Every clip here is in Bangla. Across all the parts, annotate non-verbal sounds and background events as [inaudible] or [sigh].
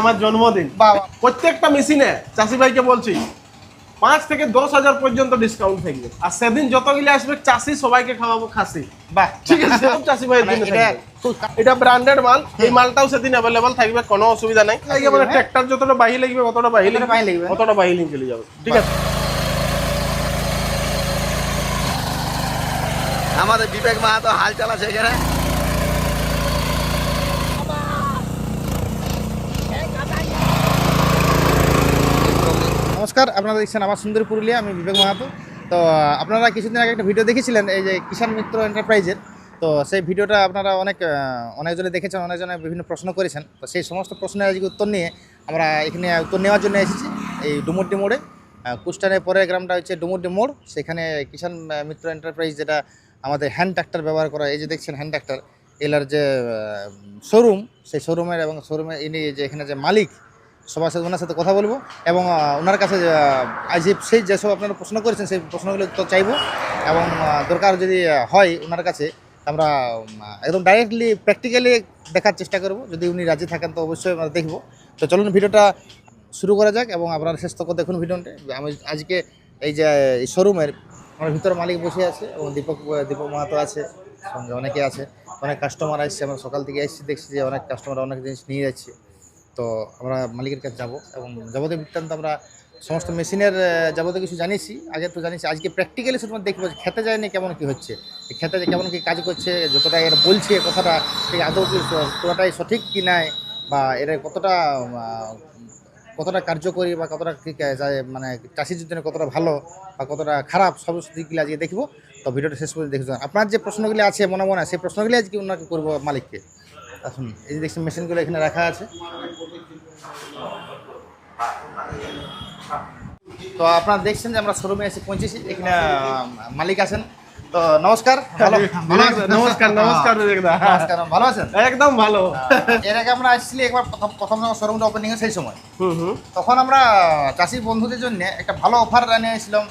আমার জন্মদিন। প্রত্যেকটা মেশিনে চাষি ভাইকে বলছি পাঁচ থেকে দশ হাজার পর্যন্ত ডিসকাউন্ট থাকবে। আর সেদিন যতগুলি আসবে চাষি সবাইকে খাওয়াবো খাসি। বাহ ঠিক আছে চাষি ভাইয়ের জন্য মানে এটা থাকবে। খুব এটা ব্র্যান্ডেড মাল এই মালটাও সেদিন অ্যাভেলেবল থাকবে কোনো অসুবিধা নাই। এই মানে। ট্র্যাক্টর যতটা বাহি লাগবে অতটা বাহি লাগবে। অতটা বাহি লিঙ্ক চলে যাবে। ঠিক আছে? আমাদের বিবেক মাহাতো হাল চালাচ্ছে এখানে। নমস্কার, আপনারা দেখছেন আমার সুন্দর পুরুলিয়া, আমি বিবেক মাহাতো। তো আপনারা কিছুদিন আগে একটা ভিডিও দেখেছিলেন, এই যে কিষাণ মিত্র এন্টারপ্রাইজের তো সেই ভিডিওটা আপনারা অনেক অনেকজনে দেখেছেন, অনেকজনে বিভিন্ন প্রশ্ন করেছেন। তো সেই সমস্ত প্রশ্নের আজকে উত্তর নিয়ে আমরা এখানে উত্তর নেওয়ার জন্য এসেছি, এই ডুমুরডি মোড়ে কুষ্টানের পরের গ্রামটা হচ্ছে ডুমুরডি মোড় সেখানে কিষাণ মিত্র এন্টারপ্রাইজ যেটা আমাদের হ্যান্ড ট্রাক্টর ব্যবহার করা এই যে দেখছেন হ্যান্ড ট্রাক্টর এলার যে শোরুম সেই শোরুমের এবং শোরুমের ইনি যে এখানে যে মালিক সবার সাথে ওনার সাথে কথা বলব এবং ওনার কাছে যে সেই যেসব আপনারা প্রশ্ন করেছেন, সেই প্রশ্নগুলো তো চাইব এবং দরকার যদি হয় ওনার কাছে আমরা একদম ডাইরেক্টলি প্র্যাকটিক্যালি দেখার চেষ্টা করব। যদি উনি রাজি থাকেন, তো অবশ্যই আমরা দেখব। তো চলুন ভিডিওটা শুরু করা যাক এবং আপনারা শেষ তক দেখুন ভিডিওটা আমি আজকে এই যে, এই শোরুমের আমার ভিতরে মালিক বসে আছে এবং দীপক দীপক মাহাতো আছে, সঙ্গে অনেকে আছে। অনেক কাস্টমার আসছে, আমরা সকাল থেকে এসেছি, দেখছি যে অনেক কাস্টমার অনেক জিনিস নিয়ে যাচ্ছে। তো আমরা মালিকের কাছে যাব এবং যাবতীয় বৃত্তান্ত আমরা সমস্ত মেশিনের যাবতীয় কিছু জানিয়েছি। আগে তো জানিয়েছি, আজকে প্র্যাকটিক্যালি শুধু দেখব খেতে যায়নি কেমন কি হচ্ছে। খেতে যে কেমন কি কাজ করছে, যতটা এর বলছে কথাটা ঠিক আদৌ কি পুরোটাই সঠিক কি নাই, বা এর কতটা কতটা কার্যকরী বা কতটা মানে চাষির জন্য কতটা ভালো বা কতটা খারাপ, সব দিকগুলো আজকে দেখব। তো ভিডিওটা শেষ পর্যন্ত দেখতে আপনার যে প্রশ্নগুলি আছে মনে মনে সেই প্রশ্নগুলি আজকে ওনাকে করব মালিককে। আসুন। এই যে দেখছেন মেশিনগুলো এখানে রাখা আছে। তো আপনারা দেখছেন যে আমরা শোরুমে এসে পৌঁছেছি এখানে মালিক আছেন। তো নমস্কার ভালো? নমস্কার নমস্কার নমস্কার ভালো আছেন? একদম ভালো। এর আগে আমরা আসছিলি একবার প্রথম প্রথম যখন শোরুমটা ওপেনিং সেই সময়। তখন আমরা চাষি বন্ধুদের জন্য একটা ভালো অফার নিয়েছিলাম নিয়েছিলেন একটা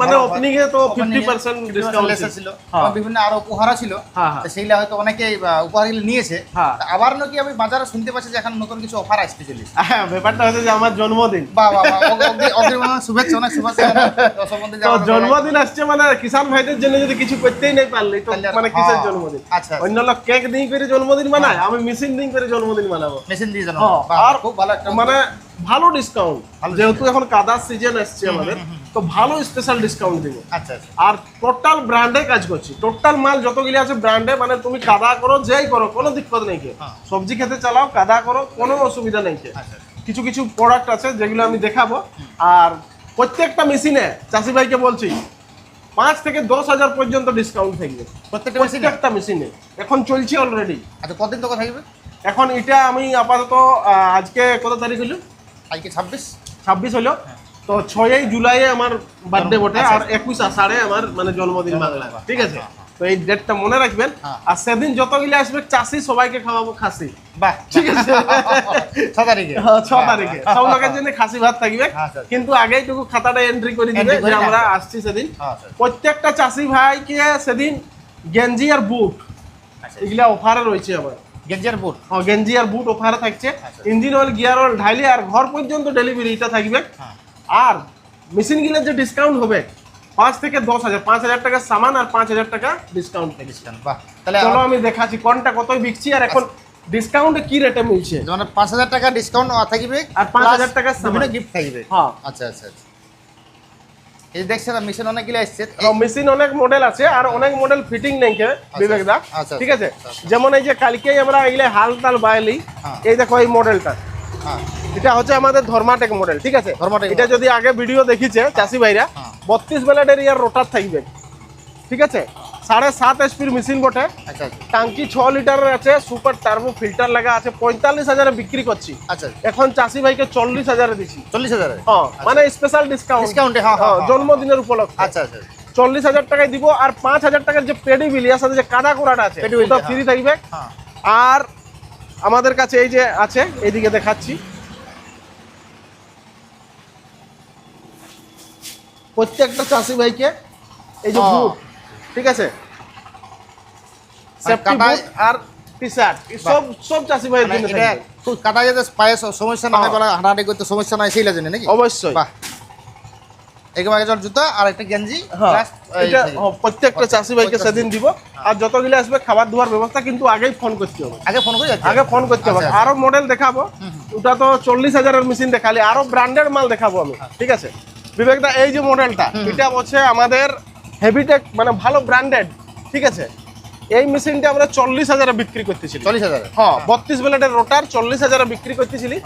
মানে ওপেনিং এ তো 50% ডিসকাউন্ট ছিল। হ্যাঁ। বিভিন্ন আরও উপহারও ছিল। হ্যাঁ, হ্যাঁ। তো সেইগুলো হয়তো অনেকেই আহ, নিয়েছে। হ্যাঁ। আবার নাকি আমি বাজারে শুনতে পাচ্ছি যে এখন নতুন কিছু অফার আসতে চলেছে হ্যাঁ ব্যাপারটা হচ্ছে যে আমার জন্মদিন। বাহ বাহ বাহ, অগ্রি- অগ্রি- অগ্রিম আমার শুভেচ্ছা অনেক শুভেচ্ছা। [laughs] তো জন্মদিন আসছে মানে কিষান ভাইদের জন্য যদি কিছু করতেই নাই পারলে তো মানে কিসের হ্যাঁ। জন্মদিন? আচ্ছা অন্য লোক কেক দিয়ে করে জন্মদিন মানায় আমি মেশিন দিয়ে করে জন্মদিন মানাবো মেশিন দিয়ে জানো হ্যাঁ, আর খুব ভালো একটা মানে ভালো ডিসকাউন্ট যেহেতু এখন কাদার সিজন আসছে আমাদের তো ভালো স্পেশাল ডিসকাউন্ট দিব। আচ্ছা আচ্ছা। আর টোটাল ব্র্যান্ডে কাজ করছি। টোটাল মাল যতগুলি আছে ব্র্যান্ডে মানে তুমি কাদা করো যেই করো কোনো দিক্কত নেই কে হ্যাঁ। সবজি খেতে চালাও কাদা করো কোনো অসুবিধা নেই কে আচ্ছা কিছু কিছু প্রোডাক্ট আছে যেগুলো আমি দেখাবো। আর প্রত্যেকটা মেশিনে চাষি ভাইকে বলছি পাঁচ থেকে দশ হাজার পর্যন্ত ডিসকাউন্ট থাকবে। প্রত্যেকটা মেশিনে এখন চলছে অলরেডি আচ্ছা কতদিন তোকে থাকবে এখন এটা আমি আপাতত আজকে কত তারিখ হলো? আজকে ছাব্বিশ? ছাব্বিশ হলো তো ছয়ই জুলাই আমার বার্থডে বটে। আচ্ছা, আর একুশ আষাঢ়ে আমার মানে জন্মদিন বাংলা ঠিক আছে? তো এই ডেটটা মনে রাখবেন। হ্যাঁ। আর সেদিন যতগুলি আসবে চাষি সবাইকে খাওয়াবো খাসি। বাহ ঠিক আছে? ছ তারিখে। হ্যাঁ, ছ তারিখে। সব লোকের জন্য খাসি ভাত থাকবে। আচ্ছা। কিন্তু আগেইটুকু খাতাটা এন্ট্রি করে দিবে যে আমরা আসছি সেদিন। আচ্ছা প্রত্যেকটা চাষি ভাইকে সেদিন গেঞ্জি আর বুট। আচ্ছা। এগুলা অফারে রয়েছে আমার। গেঞ্জার বুট? হ্যাঁ, গেঞ্জি আর বুট অফারে থাকছে। আচ্ছা। ইঞ্জিন অয়েল গিয়ার অয়েল ঢাইলে আর ঘর পর্যন্ত ডেলিভারি এটা থাকবে। হ্যাঁ। আর মেশিন গিলের যে ডিসকাউন্ট হবে পাঁচ থেকে দশ হাজার পাঁচ হাজার টাকা সামান আর পাঁচ হাজার টাকা ডিসকাউন্ট ডিসকাউন্ট বাহ। তাহলে চলো আমি দেখাচ্ছি কোনটা কতই বিকছি আর এখন ডিসকাউন্টে কি রেটে মিলছে। যেমন পাঁচ হাজার টাকা ডিসকাউন্ট থাকবে আর 5,000 টাকা বিভিন্ন সামান। গিফট থাকবে। হ্যাঁ। আচ্ছা আচ্ছা আচ্ছা। এই দেখছেন মেশিন অনেকগুলো এসছে মেশিন অনেক মডেল আছে আর অনেক মডেল ফিটিং নেই কে বিবেক দা আচ্ছা, ঠিক আছে? আচ্ছা, আচ্ছা। যেমন এই যে কালকেই আমরা এগুলো হাল তাল বাইলি হ্যাঁ। এই দেখো এই মডেলটা হ্যাঁ। এটা হচ্ছে আমাদের ধর্মাটেক মডেল ঠিক আছে? ধর্মাটেক এটা যদি আগে ভিডিও দেখিছে চাষি ভাইরা হ্যাঁ। বত্রিশ বেলাটের ইয়ার রোটার থাকবে। ঠিক আছে? সাড়ে সাত এসপির মেশিন বটে। আচ্ছা আচ্ছা। টাঙ্কি ছ লিটারের আছে সুপার টার্বো ফিল্টার লাগা আছে পঁয়তাল্লিশ হাজারে বিক্রি করছি। আচ্ছা এখন চাষি ভাইকে চল্লিশ হাজারে দিচ্ছি চল্লিশ হাজারে? হ্যাঁ মানে স্পেশাল ডিসকাউন্ট ডিসকাউন্টে হ্যাঁ হ্যাঁ হ্যাঁ। জন্মদিনের উপলক্ষে। আচ্ছা আচ্ছা চল্লিশ হাজার টাকায় দিব আর পাঁচ হাজার টাকার যে পেডি বিল এর সাথে যে কাদা কোড়াটা আছে ওটা হ্যাঁ। ফ্রি থাকবে। হ্যাঁ। আর আমাদের কাছে এই যে আছে এইদিকে দেখাচ্ছি। প্রত্যেকটা চাষি ভাইকে এই যে ও। ঠিক আছে? আর টি শার্ট সব সব চাষি ভাইয়ের মানে জন্য এটা থাকবে। খুব কাটা যাতে পায়ে সমস্যা না হয় হ্যাঁ। বলা হাঁটাহাঁটি করতে সমস্যা নয় সেই জন্য নাকি? অবশ্যই। বাহ। এরকম জুতা আর একটা গেঞ্জি। হ্যাঁ, plus এই এটা প্রত্যেকটা চাষি ভাইকে সেদিন দিব। আর যতগুলো আসবে খাবার দেওয়ার ব্যবস্থা কিন্তু আগেই ফোন করতে হবে। আগে ফোন করে আগে ফোন করতে হবে। আচ্ছা, আচ্ছা। আরও মডেল দেখাবো। ওটা তো চল্লিশ হাজারের মেশিন দেখালি। আরও ব্র্যান্ডেড মাল দেখাবো আমি। ঠিক আছে? বিবেকদা এই যে মডেলটা এটা হচ্ছে আমাদের হেভিটেক মানে ভালো ব্র্যান্ডেড ঠিক আছে? এই মেশিনটা আমরা চল্লিশ হাজারে বিক্রি করতেছি চল্লিশ হাজার? হ্যাঁ বত্রিশ ব্লেডের রোটার চল্লিশ হাজারে বিক্রি করতেছিলি।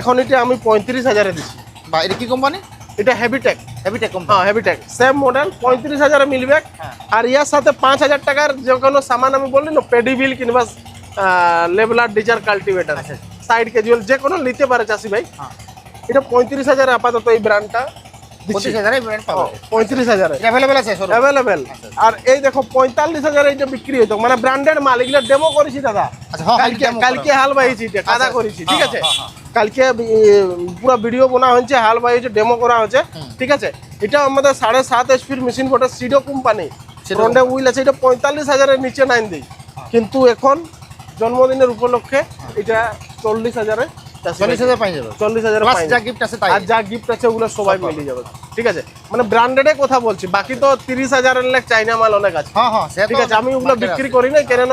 এখন এটা আমি পঁয়ত্রিশ হাজারে দিচ্ছি বা এটা কি কোম্পানি এটা হেভিটেক হেভিটেক কোম্পানি হ্যাঁ হেভিটেক সেম মডেল পঁয়ত্রিশ হাজারে মিলবে। হ্যাঁ। আর ইয়ার সাথে পাঁচ হাজার টাকার যে কোনো সামান আমি বললি না পেডিবিল কিংবা leveller ditcher cultivator. Side casual যে কোনো নিতে পারে চাষি ভাই। হ্যাঁ। এটা পঁয়ত্রিশ হাজারে আপাতত এই ব্র্যান্ডটা পঁয়ত্রিশ হাজারে। অ্যাভেলেবেল আচ্ছা। আর এই দেখো পঁয়তাল্লিশ হাজারে এটা বিক্রি মানে ব্র্যান্ডেড মাল এগুলো ডেমো করেছি দাদা। আচ্ছা, হ্যাঁ, কালকে। হাল বাইছি কাদা আচ্ছা, করেছি ঠিক হ্যাঁ, আছে? হ্যাঁ। কালকে পুরো ভিডিও বানা হয়েছে হাল বাইছে ডেমো করা হয়েছে ঠিক আছে? এটা আমাদের সাড়ে সাত এইচপির মেশিন বটে সিডো কোম্পানি উইল আছে এটা পঁয়তাল্লিশ হাজারের নিচে নাইন দিই। কিন্তু এখন জন্মদিনের উপলক্ষে এটা চল্লিশ হাজারে চল্লিশ হাজার পাই যাবে চল্লিশ হাজার যা গিফট আছে তাই। আর যা গিফট আছে ওগুলো সবাই মিলে যাবে। ঠিক আছে? মানে ব্র্যান্ডেডে কথা বলছি বাকি তো তিরিশ হাজারের লেখ চাইনা মাল অনেক আছে। হ্যাঁ হ্যাঁ ঠিক আছে আমি ওগুলো বিক্রি করি না কেন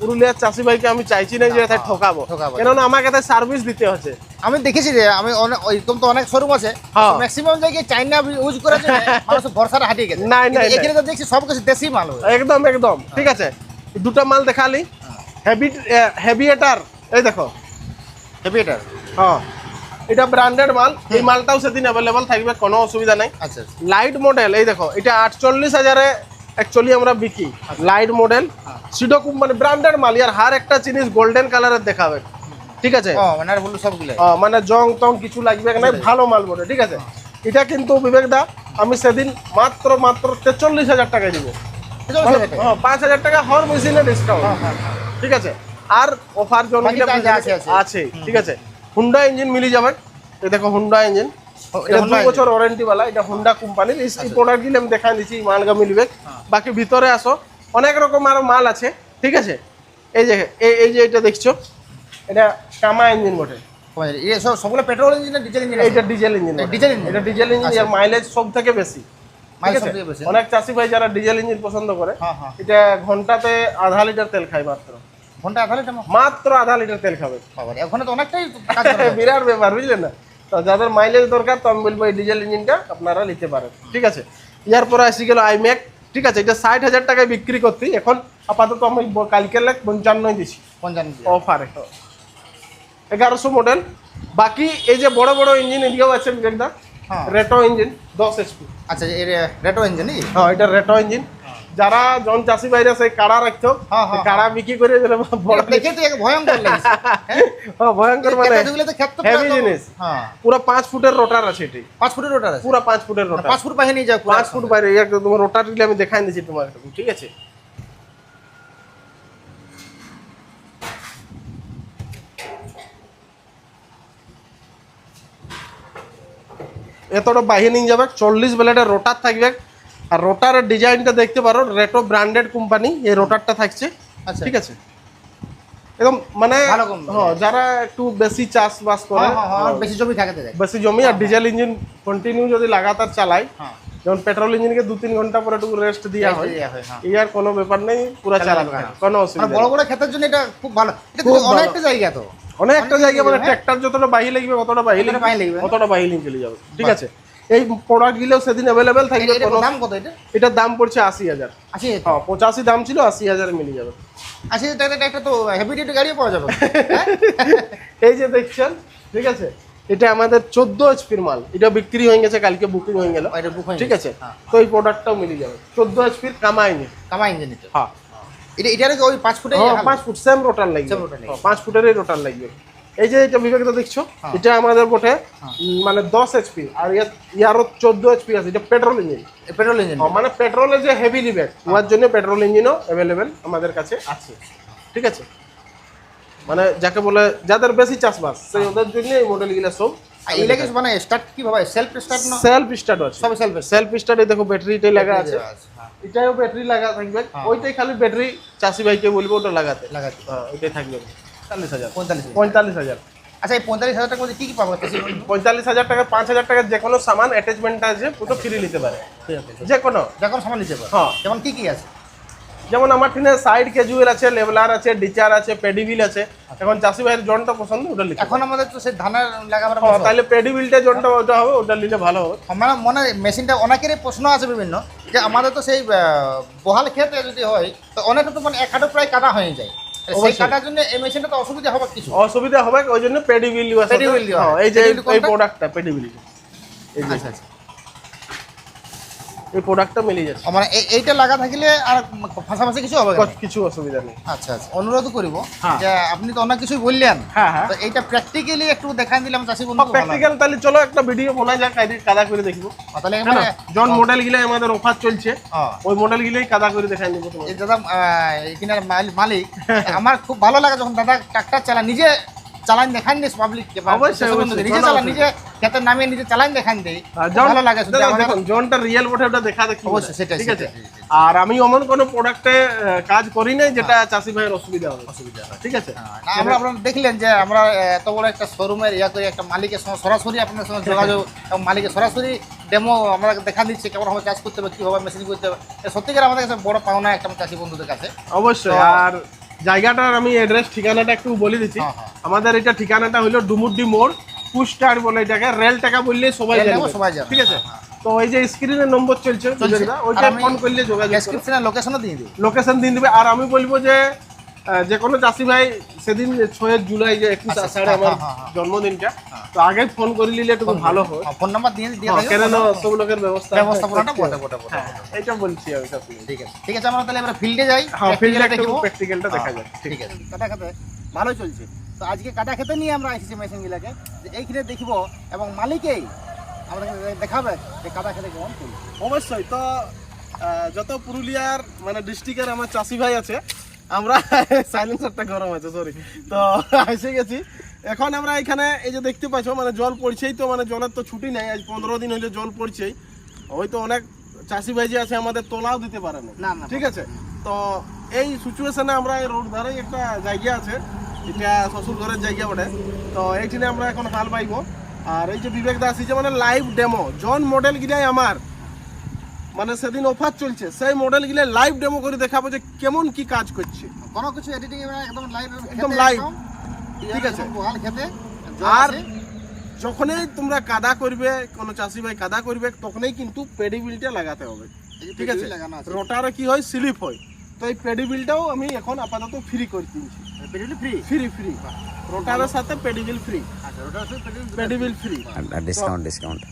পুরুলিয়ার চাষি ভাইকে আমি চাইছি না যে এতে ঠকাবো। ঠকাবো। কেননা আমাকে এতে সার্ভিস দিতে হচ্ছে। আমি দেখেছি যে আমি অনেক তো অনেক শোরুম আছে। হ্যাঁ। ম্যাক্সিমাম জায়গায় চাইনা ইউজ মানুষ ভরসাটা হারিয়ে গেছে। এখানে তো দেখছি সব কিছু দেশি মাল একদম একদম। ঠিক আছে? দুটো মাল দেখালি। হেভি হেভিয়েটার এই দেখো হেভি এটা হ্যাঁ। এটা ব্র্যান্ডেড মাল এই মালটাও সেদিন অ্যাভেলেবল থাকবে কোনো অসুবিধা নাই। আচ্ছা লাইট মডেল এই দেখো এটা আটচল্লিশ হাজারে অ্যাকচুয়ালি আমরা বিকি। লাইট মডেল সিডো কোম্পানি ব্র্যান্ডেড মাল ইয়ার হার একটা জিনিস গোল্ডেন কালারের দেখাবে। ঠিক আছে? মানে বলল সবগুলো মানে জং টং কিছু লাগবে না ভালো মাল বটে ঠিক আছে? এটা কিন্তু বিবেক দা আমি সেদিন মাত্র মাত্র তেচল্লিশ হাজার টাকায় দিব। হ্যাঁ, পাঁচ হাজার টাকা হর মেশিনে ডিসকাউন্ট ঠিক আছে? আর অফার জন বাকি যা- যা আছে, ঠিক আছে। হুন্ডা ইঞ্জিন মিলি যাবে। এই দেখো হুন্ডা ইঞ্জিন এটা দু বছর ওয়ারেন্টি वाला এটা হুন্ডা কোম্পানির এই আচ্ছা। প্রোডাক্টগুলো আমি দেখাই দিচ্ছি মালগা মিলবে। বাকি ভিতরে আসো। অনেক রকম আরও মাল আছে ঠিক আছে? এই যে এই যে এটা দেখছ এটা কামা ইঞ্জিন বটে। সব সবগুলো পেট্রোল ইঞ্জিন না ডিজেল ইঞ্জিন এটা ডিজেল ইঞ্জিন ডিজেল ইঞ্জিন? এটা ডিজেল ইঞ্জিন আচ্ছা। এর মাইলেজ সব থেকে বেশি। অনেক চাষি ভাই যারা ডিজেল ইঞ্জিন পছন্দ করে হ্যাঁ হ্যাঁ। এটা ঘন্টাতে আধা লিটার তেল খায় মাত্র। ঘণ্টা মাত্র আধা লিটার তেল খাবে। বাবা ওখানে তো অনেকটাই। [laughs] বিরাট ব্যাপার বুঝলেন না? তো যাদের মাইলেজ দরকার তো আমি বলব এই ডিজেল ইঞ্জিনটা আপনারা নিতে পারেন। ঠিক আছে? ইয়ার পরে আসি গেল আইম্যাক ঠিক আছে? এটা ষাট হাজার টাকায় বিক্রি করতে এখন আপাতত আমি কালকে লাখ পঞ্চান্নই দিছি। পঞ্চান্ন অফারে। এগারোশো মডেল বাকি এই যে বড় বড় ইঞ্জিন এদিকেও আছে বিবেকদা। হ্যাঁ। রেটো ইঞ্জিন দশ এসপি আচ্ছা রেটো ইঞ্জিন হ্যাঁ এটা রেটো ইঞ্জিন যারা জন চাষি বাইরে সেই কাড়া রাখতো কাড়া বিক্রি করে দিলে বড় দেখে তো ভয়ঙ্কর লাগছে। হ্যাঁ? হ্যাঁ, ভয়ঙ্কর মানে ক্ষেতগুলো তো ক্ষেত তো জিনিস। হ্যাঁ পুরো পাঁচ ফুটের রোটার আছে এটি। পাঁচ ফুটের রোটার আছে। পুরো পাঁচ ফুটের রোটার। পাঁচ ফুট বাহিনী যায় পুরো পাঁচ ফুট বাইরে একদম তোমার রোটার দিলে আমি দেখাই দিচ্ছি তোমার ঠিক আছে? এতটা বাহিনী যাবে চল্লিশ ব্লেডের রোটার থাকবে। আর রোটারের ডিজাইনটা দেখতে পারো রেটো ব্র্যান্ডেড কোম্পানি এই রোটারটা থাকছে। আচ্ছা। ঠিক আছে? একদম মানে। হ্যাঁ যারা একটু বেশি চাষবাস করে হ্যাঁ, হ্যাঁ, বেশি জমি থাকে বেশি জমি আর ডিজেল ইঞ্জিন কন্টিনিউ যদি লাগাতার চালায় যেমন পেট্রোল ইঞ্জিনকে দু তিন ঘণ্টা পরে একটু রেস্ট দেওয়া হয় আর কোনো ব্যাপার নেই পুরো চালাবে। কোনো মানে অসুবিধা বড় বড় ক্ষেতের জন্য এটা খুব ভালো। এটা। অনেকটা জায়গা তো। অনেকটা জায়গা মানে। ট্র্যাক্টর যতটা বাহি লাগবে অতটা বাহি লাগবে। অতটা বাহি লিঙ্ক চলে যাবে। ঠিক আছে? এই প্রোডাক্টগুলো সেদিন অ্যাভেলেবেল থাকবে এটা- দাম কত এটা? এটার দাম পড়ছে আশি হাজার। আশি হ্যাঁ পঁচাশি দাম ছিল আশি হাজারে মিলে যাবে। আশি হাজার টাকা একটা তো হেভি ডিউটি গাড়িও পাওয়া যাবে। হ্যাঁ? [laughs] এই যে দেখছেন ঠিক আছে? এটা আমাদের চোদ্দ এইচপির মাল। এটা বিক্রি হয়ে গেছে কালকে বুকিং হয়ে গেল। এটা বুক ঠিক আছে? হ্যাঁ। তো এই প্রোডাক্টটাও মিলে যাবে। চোদ্দ এইচপির কামাইনি কামা ইঞ্জিন এটা হ্যাঁ। এটা এটার কি ওই পাঁচ ফুটে হ্যাঁ, পাঁচ ফুট সেম রোটার লাগবে। পাঁচ ফুটেরই রোটার লাগবে। এই যে এটা বিবেকটা দেখছ হ্যাঁ। এটা আমাদের বটে মানে দশ এইচপি আর ইয়ার- ইয়ারও চোদ্দ এইচপি আছে এটা পেট্রোল ইঞ্জিন পেট্রোল ইঞ্জিন মানে পেট্রোলের যে হেভি লিবেট ওর জন্য পেট্রোল ইঞ্জিনও অ্যাভেলেবেল আমাদের কাছে আছে। ঠিক আছে? মানে যাকে বলে যাদের বেশি চাষবাস সেই ওদের জন্য এই মডেলগুলো সব মানে স্টার্ট কি ভাবে সেলফ স্টার্ট না? সেলফ স্টার্ট আছে। সব সেলফ সেলফ স্টার্টে দেখো ব্যাটারিটাই লাগা আছে। এটাও ব্যাটারি লাগা থাকবে। হ্যাঁ। ওইটাই খালি ব্যাটারি চাষি ভাইকে বলব ওটা লাগাতে। লাগাতে। হ্যাঁ ওইটাই থাকবে। পঁয়তাল্লিশ হাজার পঁয়তাল্লিশ পঁয়তাল্লিশ হাজার। আচ্ছা এই পঁয়তাল্লিশ হাজার টাকার মধ্যে কি কি পাবো? পঁয়তাল্লিশ হাজার টাকা পাঁচ হাজার টাকার যে কোনো সামান অ্যাটাচমেন্ট আছে ফ্রি নিতে পারে। যে কোনো। যখন সামান নিতে পারো? হ্যাঁ। যেমন কি কি আছে? যেমন আমার ঠিনে সাইড ক্যাজুয়াল আছে লেভেলার আছে ডিচার আছে পেডিবিল আছে। এখন চাষি ভাইয়ের জনটা পছন্দ ওটা লিখে এখন আমাদের তো সেই ধানের লাগাবার হ্যাঁ। তাহলে পেডিবিলটা জনটা ওটা হবে ওটা নিলে ভালো হবে। আমার মনে মেশিনটা অনেকেরই প্রশ্ন আছে বিভিন্ন যে আমাদের তো সেই বহাল ক্ষেত্রে যদি হয় তো অনেকটা তো মানে এক হাঁটু প্রায় কাটা হয়ে যায়। কাটার জন্য এই মেশিনটা তো অসুবিধা হবে কিছু। অসুবিধা হবে ওই জন্য পেডিবিল হয়। এই যে এই প্রোডাক্টটা পেডিবিল আচ্ছা আচ্ছা। এই প্রোডাক্টটা মিলে যাচ্ছে। মানে এইটা লাগা থাকলে আর পাশাপাশি কিছু হবে কিছু অসুবিধা নেই। আচ্ছা আচ্ছা অনুরোধ করিব হ্যাঁ। যে আপনি তো অনেক কিছুই বললেন। হ্যাঁ হ্যাঁ। তো এইটা প্র্যাকটিক্যালি একটু দেখান দিলাম চাষি বন্ধু প্র্যাকটিক্যাল তাহলে চলো একটা ভিডিও বানাই যাক কায়দে কাদা করে দেখব। তাহলে? জন মডেল গিলা আমাদের অফার চলছে। ওই মডেল গিলাই কাদা করে দেখাই দেবো তোমাকে। এই দাদা মাল- মালিক আমার খুব ভালো লাগে যখন দাদা ট্রাক্টর চালা নিজে চালান দেখান দিস পাবলিক অবশ্যই, অবশ্যই, নিজে চালান নিজে খেতে নামিয়ে নিজে চালান দেখান দেই। ভালো লাগে দেখুন, জনটা রিয়েল বটে ওটা দেখা দেখি অবশ্যই, সেটাই, ঠিক আছে। আর আমি অমন কোনো প্রোডাক্টে কাজ করি নাই যেটা চাষি ভাইয়ের অসুবিধা হবে। অসুবিধা হয়। ঠিক আছে? হ্যাঁ, না, আমরা আপনারা দেখলেন যে আমরা এত বড় একটা শোরুমের ইয়া করে একটা মালিকের সঙ্গে সরাসরি আপনার সঙ্গে যোগাযোগ এবং মালিকের সরাসরি ডেমো আমরা দেখা দিচ্ছি কেমন ভাবে কাজ করতে হবে কীভাবে মেশিন করতে হবে। সত্যিকার আমাদের কাছে বড় পাওনা একটা চাষি বন্ধুদের কাছে। অবশ্যই আর জায়গাটার আমি অ্যাড্রেস ঠিকানাটা একটু বলে দিচ্ছি। হ্যাঁ, হ্যাঁ। আমাদের এটা ঠিকানাটা হলো ডুমুরডি মোড় পুষ্টার বলে এটাকে রেল টাকা বললে সবাই জানে সবাই জানে, ঠিক আছে? হ্যাঁ, তো ওই যে স্ক্রিনের নম্বর চলছে ওইটা ফোন করলে যোগাযোগ করো। ডেসক্রিপশনে লোকেশনও দিয়ে দিই। লোকেশন দিয়ে দিবে। আর আমি বলব যে যে কোনো চাষি ভাই সেদিন ছয় জুলাই যে একুশ আচ্ছা, আষাঢ়ে হ্যাঁ, আমার হ্যাঁ, হ্যাঁ। জন্মদিনটা তো আগে ফোন করে নিলে একটু ভালো হয় ফোন নাম্বার দিয়ে দিয়ে হ্যাঁ। কেন সব লোকের ব্যবস্থা ব্যবস্থাপনাটা বটে। বটে বটে হ্যাঁ এটা বলছি আমি। ঠিক আছে ঠিক আছে আমরা তাহলে এবার ফিল্ডে যাই হ্যাঁ ফিল্ডে একটু প্র্যাকটিক্যালটা দেখা যায় ঠিক আছে কাটা খেতে ভালো চলছে তো আজকে কাটা খেতে নিয়ে আমরা এসেছি মেশিনগুলোকে যে এইখানে দেখব এবং মালিকেই আমাদের দেখাবে যে কাটা খেতে কেমন চলছে অবশ্যই তো যত পুরুলিয়ার মানে ডিস্ট্রিক্টের আমার চাষি ভাই আছে আমরা সাইলেন্সারটা গরম আছে সরি তো এসে গেছি। এখন আমরা এখানে এই যে দেখতে পাচ্ছ মানে জল পড়ছেই তো মানে জলের তো ছুটি নেই আজ পনেরো দিন হইলে জল পড়ছেই হয়তো অনেক চাষি ভাই যে আছে আমাদের তোলাও দিতে পারে না। ঠিক আছে? তো এই সিচুয়েশনে আমরা এই রোড ধারেই একটা জায়গা আছে এটা শ্বশুর ঘরের জায়গা বটে। তো এইখানে আমরা এখন হাল বাইবো। আর এই যে বিবেক দাস এই যে মানে লাইভ ডেমো জন মডেল গিলাই আমার। মানে সেদিন অফার চলছে। সেই মডেল গিলে লাইভ ডেমো করে দেখাবো যে কেমন কি কাজ করছে। কোনো কিছু এডিটিং একদম লাইভ একদম live। ঠিক আছে। বহাল খেতে আর যখনই তোমরা কাদা করবে কোনো চাষি ভাই কাদা করবে তখনই কিন্তু পেডিবিলটা লাগাতে হবে। ঠিক আছে? লাগানো আছে। রোটারে কি হয়? স্লিপ হয়। তো এই পেডিবিলটাও আমি এখন আপাতত ফ্রি করে দিচ্ছি পেডিবিল ফ্রি ফ্রি ফ্রি রোটারের সাথে পেডিবিল ফ্রি আচ্ছা ওটা হচ্ছে পেডিবিল পেডিবিল ফ্রি ডিসকাউন্ট ডিসকাউন্ট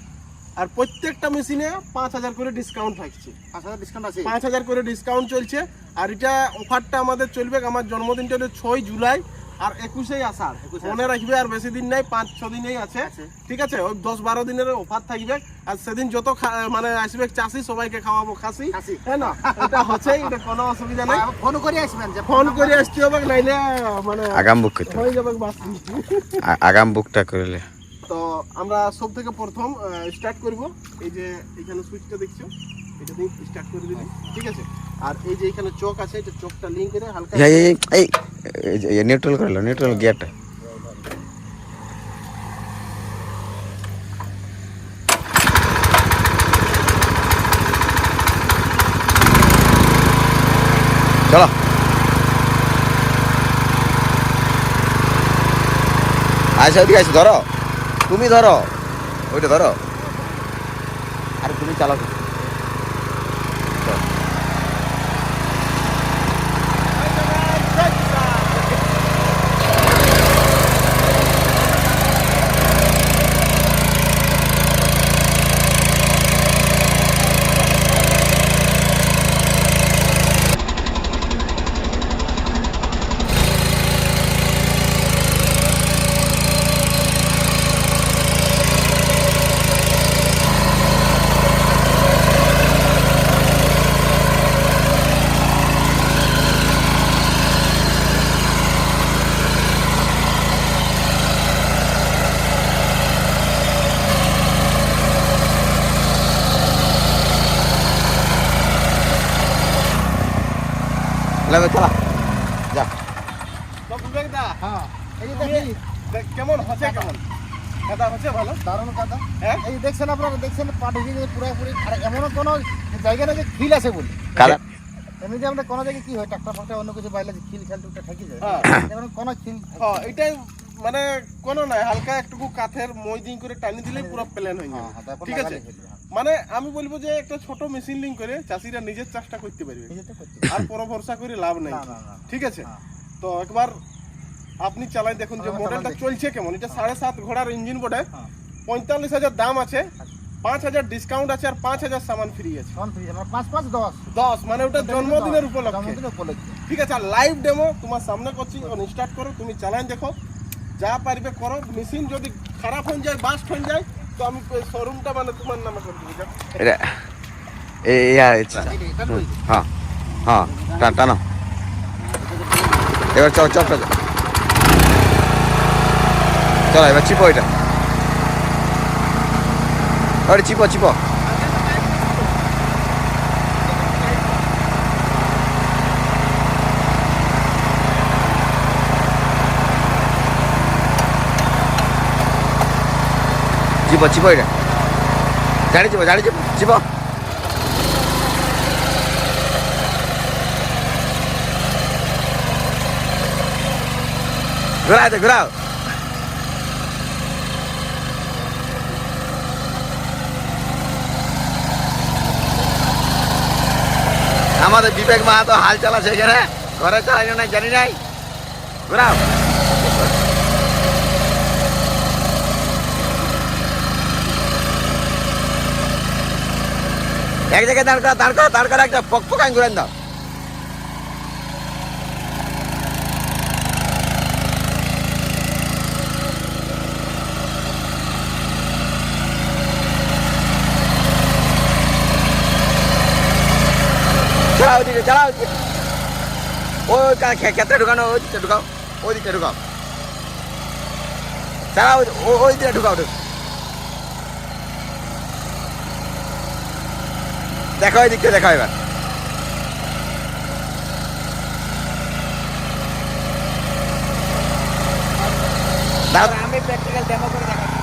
আর প্রত্যেকটা মেশিনে পাঁচ হাজার করে ডিসকাউন্ট থাকছে। পাঁচ হাজার ডিসকাউন্ট আছে? পাঁচ হাজার করে ডিসকাউন্ট চলছে। আর এটা অফারটা আমাদের চলবে আমার জন্মদিনটা হলো ছয় জুলাই আর একুশেই আষাঢ়। মনে রাখবে আর বেশি দিন নাই পাঁচ ছ দিনেই আছে। ঠিক আছে? ওই দশ বারো দিনের অফার থাকবে। আর সেদিন যত মানে আসবে চাষি সবাইকে খাওয়াবো খাসি। হ্যাঁ না? এটা হচ্ছেই এটা কোনো অসুবিধা নাই। ফোন করে আসবেন যে ফোন করে আসতে হবে নাইলে মানে আগাম বুক করতে। হয়ে যাবে বাস। আগাম বুকটা করলে। তো আমরা সব থেকে প্রথম স্টার্ট করব। এই যে এখানে সুইচটা দেখছ? এটা দিয়ে স্টার্ট করে দিবি ঠিক আছে? আর এই যে এখানে চোখ আছে এটা চোখটা লিঙ্ক করে হালকা এই এই এই এই নিউট্রাল করে লো নিউট্রাল গিয়ারটা চলো। আচ্ছা ওদিকে আছে ধরো। তুমি ধরো। ওইটা ধরো। আর তুমি চালাও। ঢুকে গেছে পুরোপুরি। আর এমনও কোনো জায়গা নেই যে খিল আছে বলে। কাদা আমরা কোনো জায়গায় কি হয়? ট্রাক্টর ফাক্টর অন্য কিছু বাইলে খিল খেল টুকটা ঠেকে যায়। হ্যাঁ। এখন কোনো খিল হ্যাঁ এটাই মানে কোনো নাই। হালকা একটু কাঠের মই দিন করে টানি দিলেই পুরো প্ল্যান হয়ে যাবে। হ্যাঁ, ঠিক আছে। মানে আমি বলব যে একটা ছোট মেশিন লিঙ্ক করে চাষিরা নিজের চাষটা করতে পারবে। আর পর ভরসা করে লাভ নেই। না, না, না। ঠিক আছে। তো একবার আপনি চালাই দেখুন যে মডেলটা চলছে কেমন। এটা সাড়ে সাত ঘোড়ার ইঞ্জিন বটে। পঁয়তাল্লিশ হাজার দাম আছে। পাঁচ হাজার ডিসকাউন্ট আছে আর পাঁচ হাজার সামান ফ্রি আছে। তখন ফ্রি মানে পাঁচ পাঁচ দশ। দশ মানে ওটা জন্মদিনের উপলক্ষে। জন্মদিন উপলক্ষে। ঠিক আছে আর লাইভ ডেমো তোমার সামনে করছি এখন স্টার্ট করো তুমি চালাই দেখো। যা পারবে করো মেশিন যদি খারাপ হয়ে যায় বাস্ট হয়ে যায় তো আমি শোরুমটা মানে তোমার নামে করে দেবো। এটা। হ্যাঁ হ্যাঁ টানো এবার চল চল। চল এবার চিপো এটা। ওরে চিপো চিপো চিপো চিপো এটা জানি চিপো জানি চিপো চিপো ঘোরাও দে ঘোরাও আমাদের বিবেক মা তো হাল চালা এখানে। ঘরে চালাই নাই জানি নাই। ঘোরাও। এক জায়গায় দাঁড় করা দাঁড় করা দাঁড় করা, একটা পক পকান ঘুরেন দাও। চালাও দিকে চালাও দিকে ওই ক্ষেত্রে ঢুকানো? ওই দিকটা ঢুকাও, ওই দিকটা ঢুকাও। চালাও ও- ওই দিকটা ঢুকাও, ঢুক। দেখো ওই দিকটা, দেখো এবার। দাঁড়াও। আমি প্র্যাকটিক্যাল ডেমো করে দেখাচ্ছি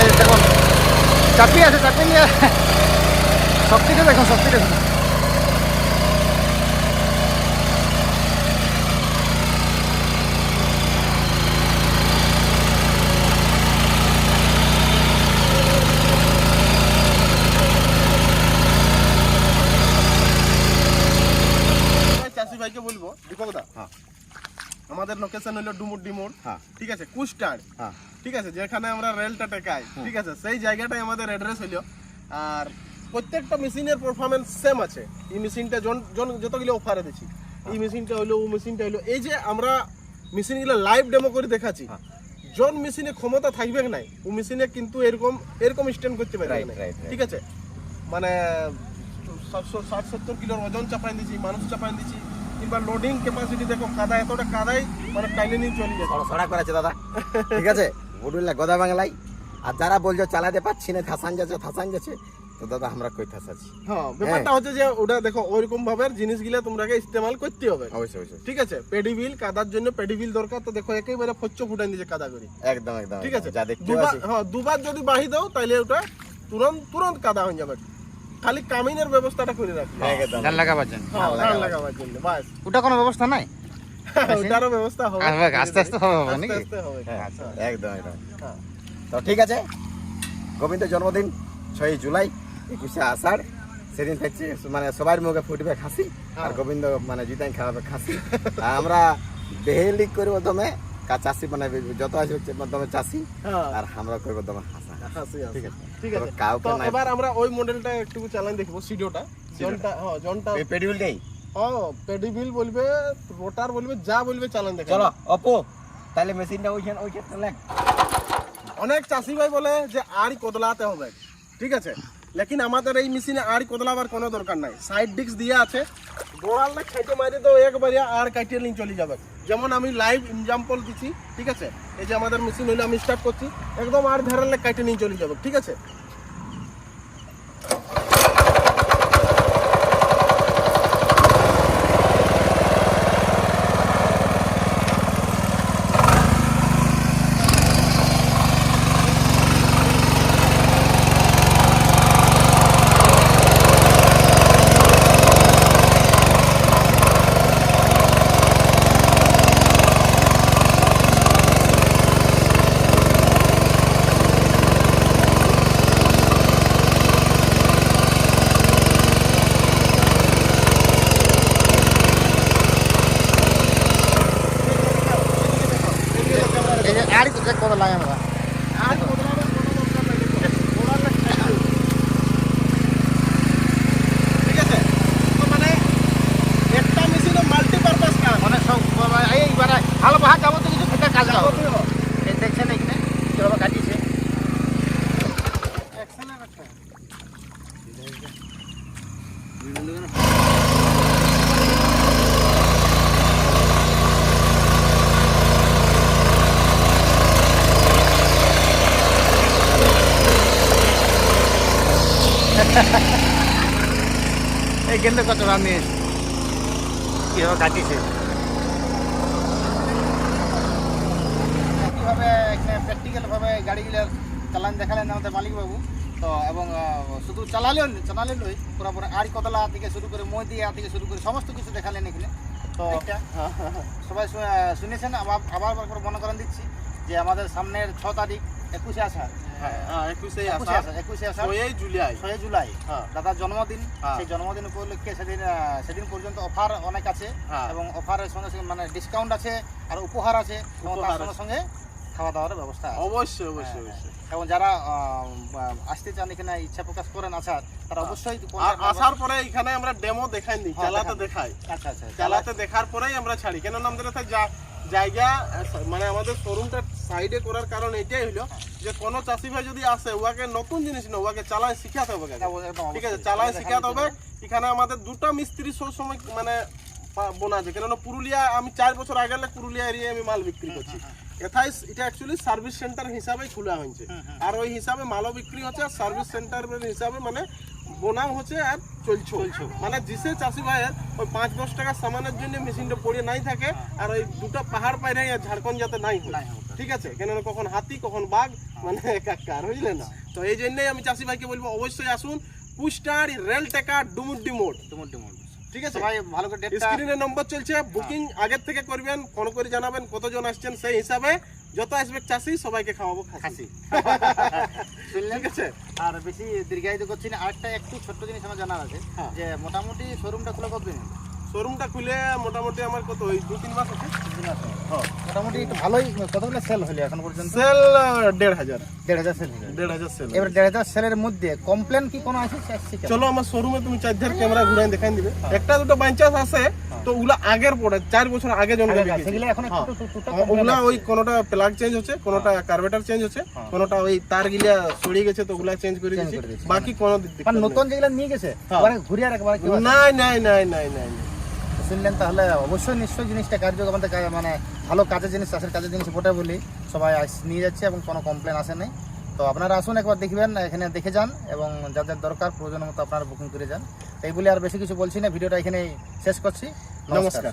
এই দেখুন চাপি আছে চাপি নিয়ে শক্তিটা দেখুন শক্তিটা দেখুন ভাই, চাষি ভাইকে বলব দীপক দা হ্যাঁ। আমাদের লোকেশন হলো ডুমুর ডিমুর। হ্যাঁ। ঠিক আছে? কুস্টার হ্যাঁ। ঠিক আছে? যেখানে আমরা রেলটা টেকাই। ঠিক আছে? সেই জায়গাটাই আমাদের অ্যাড্রেস হলো। আর প্রত্যেকটা মেশিনের পারফরমেন্স সেম আছে। এই মেশিনটা জন জন যতগুলো অফারে দিচ্ছি এই মেশিনটা হলো ও মেশিনটা হলো। এই যে আমরা মেশিনগুলো লাইভ ডেমো করে দেখাচ্ছি হ্যাঁ। জন মেশিনে ক্ষমতা থাকবে নাই? ও মেশিনে কিন্তু এরকম এরকম স্ট্যান্ড করতে পারে. ঠিক আছে? মানে সাতশো ষাট সত্তর কিলোর ওজন চাপাই দিচ্ছি মানুষ চাপাই দিচ্ছি কিংবা লোডিং ক্যাপাসিটি দেখো কাদা এতটা কাদাই মানে টাইনে নিয়ে চলে যাচ্ছে। সড়া করেছে দাদা। ঠিক আছে? বডুল্লা গদা বাংলাই আর যারা বলছো চালাতে পারছি না থাসান যাচ্ছে থাসান যাচ্ছে তো দাদা আমরা কই থাসাছি হ্যাঁ ব্যাপারটা হচ্ছে যে ওটা দেখো ওইরকম ভাবে জিনিসগুলা তোমরাকে ইস্তেমাল করতে হবে। অবশ্যই অবশ্যই। ঠিক আছে? পেডিবিল কাদার জন্য পেডিবিল দরকার তো দেখো একেবারে ফচ্চ ফুটাই দিয়েছে কাদা করে একদম একদম ঠিক আছে? যা দেখতে হ্যাঁ দুবার যদি বাহি দাও তাহলে ওটা তুরন্ত তুরন্ত কাদা হয়ে যাবে। খালি কামিনের ব্যবস্থাটা করে রাখবে। ধান লাগাবার জন্য। হ্যাঁ ধান লাগাবার জন্য। বাস। [laughs] ওটা কোনো ব্যবস্থা নাই? ওটারও ব্যবস্থা হবে। আস্তে আস্তে হবে, আস্তে নাকি? আস্তে হবে। হ্যাঁ, হ্যাঁ। একদম একদম। হ্যাঁ। তো ঠিক আছে গোবিন্দের জন্মদিন ছয়ই জুলাই একুশে আষাঢ় সেদিন থাকছে মানে সবার মুখে ফুটবে খাসি আর গোবিন্দ মানে জিতাই খাওয়াবে খাসি। আমরা বেহেলি করব দমে কা চাষি মানে যত আসবে দমে চাষি হ্যাঁ। আর আমরা করব দমে হাসা। ঠিক আছে? ঠিক আছে। কাউকে এবার আমরা ওই মডেলটা একটু চালাই দেখব সিডিওটা জনটা হ্যাঁ জনটা পেডিউল নেই? হ্যাঁ পেডিবিল বলবে রোটার বলবে যা বলবে চালান দেখো চলো অপো তাহলে মেশিনটা ওইখানে ওইখানে লাগ অনেক চাষি ভাই বলে যে আর কদলাতে হবে। ঠিক আছে? লেকিন আমাদের এই মেশিনে আর কদলাবার কোনো দরকার নাই। সাইড ডিস্ক দিয়ে আছে। গোড়ালটা খেটে মারি তো একবারে আর কাটিয়ে নিয়ে চলে যাবে। যেমন আমি লাইভ এক্সাম্পল দিচ্ছি ঠিক আছে? এই যে আমাদের মেশিন হইলে, আমি স্টার্ট করছি। একদম আর ধারালে কাটিয়ে নিয়ে চলে যাবে, ঠিক আছে এই যে আড়ি তো চেক করে লাগে আমরা আর কদলাবার কোনো দরকার নাই গোড়ালটা খেটে ঠিক আছে তো মানে একটা মেশিনে মাল্টিপারপাস কাজ মানে সব মানে এইবারে ভালো ভাগ যাবতীয় কিছু ক্ষেত্রে কাজ না যাবতীয়। এই দেখছেন এখানে কীভাবে কাটিয়েছে এই রান কীভাবে কাটিয়েছে? কীভাবে প্র্যাকটিক্যালভাবে গাড়িগুলোর চালান দেখালেন আমাদের মালিকবাবু। তো এবং শুধু চালালেও চালালে নয় পুরোপুরি আড়ি কতলা থেকে শুরু করে মই দিয়া থেকে শুরু করে সমস্ত কিছু দেখালেন এখানে। তো সবাই শুনেছেন আবার আবার মনে করেন দিচ্ছি যে আমাদের সামনের ছ তারিখ একুশে আষাঢ়। হ্যাঁ জুলাই। হ্যাঁ। দাদার জন্মদিন। হ্যাঁ। সেই জন্মদিন উপলক্ষে সেদিন সেদিন পর্যন্ত অফার অনেক আছে হ্যাঁ। এবং অফারের সঙ্গে মানে ডিসকাউন্ট আছে আর উপহার আছে সঙ্গে সঙ্গে খাওয়া দাওয়ার ব্যবস্থা অবশ্যই অবশ্যই হ্যাঁ, অবশ্যই। এবং যারা আসতে চান এখানে ইচ্ছা প্রকাশ করেন আসার তারা অবশ্যই। আসার পরে এখানে আমরা ডেমো দেখাই হ্যাঁ, চালাতে দেখাই। আচ্ছা আচ্ছা চালাতে দেখার পরেই আমরা ছাড়ি। কেন আমাদের জায়গা মানে আমাদের শোরুমটা সাইডে করার কারণ এটাই হলো যে কোনো চাষি ভাই যদি আসে উহাকে নতুন জিনিস না উহাকে চালাই শিখাতে হবে একদম ঠিক আছে। চালাই শিখাতে হবে। এখানে আমাদের দুটা মিস্ত্রি সব সময় মানে বোনা আছে। কেননা পুরুলিয়া আমি চার বছর আগে পুরুলিয়া এরিয়ায় আমি মাল বিক্রি করছি। এথাই এটা অ্যাকচুয়ালি সার্ভিস সেন্টার হিসাবে খোলা হয়েছে। আর ওই হিসাবে মালও বিক্রি হচ্ছে আর সার্ভিস সেন্টার হিসাবে মানে বোনাও হচ্ছে আর চলছে। মানে জিসে চাষি ভাইয়ের ওই পাঁচ দশ টাকা সামানের জন্য মেশিনটা পড়ে নাই থাকে আর ওই দুটো পাহাড় পাইরে আর ঝাড়খণ্ড যাতে নাই হয়। ঠিক আছে? কেননা কখন হাতি কখন বাঘ মানে একাকার বুঝলে না? তো এই জন্যই আমি চাষি ভাইকে বলব অবশ্যই আসুন। পুস্টার রেল টেকা ডুমুর ডিমোড ডুমুর ডুমুর। ঠিক আছে? ভাই ভালো করে স্ক্রিনে নম্বর চলছে বুকিং আগের থেকে করবেন ফোন করে জানাবেন কতজন আসছেন সেই হিসাবে। যত আসবে চাষি সবাইকে খাওয়াবো খাসি। [laughs] শুনলেন? আছে? আর বেশি দীর্ঘায়িত করছি না। আরেকটা একটু ছোট্ট জিনিস আমার জানার আছে হ্যাঁ। যে মোটামুটি শোরুমটা খোলা কতদিন শোরুমটা খুলে মোটামুটি আমার কত ওই দু তিন মাস আছে? মোটামুটি একটু ভালোই কতগুলো সেল হলো এখন পর্যন্ত? সেল দেড় হাজার। দেড় হাজার সেল দেড় হাজার সেল এবার দেড় হাজার সেলের মধ্যে কমপ্লেন কি কোনো আছে? চলো আমার শোরুমে তুমি চারধার ক্যামেরা ঘুরাই দেখাই দিবে। একটা দুটো বাইচান্স আছে তো ওগুলা আগের পড়ে চার বছর আগে হ্যাঁ। complaint ওগুলা ওই কোনোটা প্লাগ চেঞ্জ হচ্ছে কোনোটা কার্বেটার চেঞ্জ হচ্ছে কোনোটা ওই তার গিলা সরিয়ে গেছে তো ওগুলা চেঞ্জ করে দিয়েছি, বাকি কোনো মানে নতুন যেগুলো নিয়ে গেছে হ্যাঁ। ঘুরিয়ে নাই নাই নাই নাই। শুনলেন তাহলে অবশ্যই নিশ্চয়ই জিনিসটা কার্যকর, আমাদের মানে ভালো কাজের জিনিস, চাষের কাজের জিনিস বটে বলি। সবাই নিয়ে যাচ্ছে এবং কোনো কমপ্লেন আসে নাই। তো আপনারা আসুন, একবার দেখবেন, এখানে দেখে যান এবং যাদের দরকার, প্রয়োজন মতো আপনারা বুকিং করে যান। এই বলে আর বেশি কিছু বলছি না, ভিডিওটা এখানেই শেষ করছি। নমস্কার।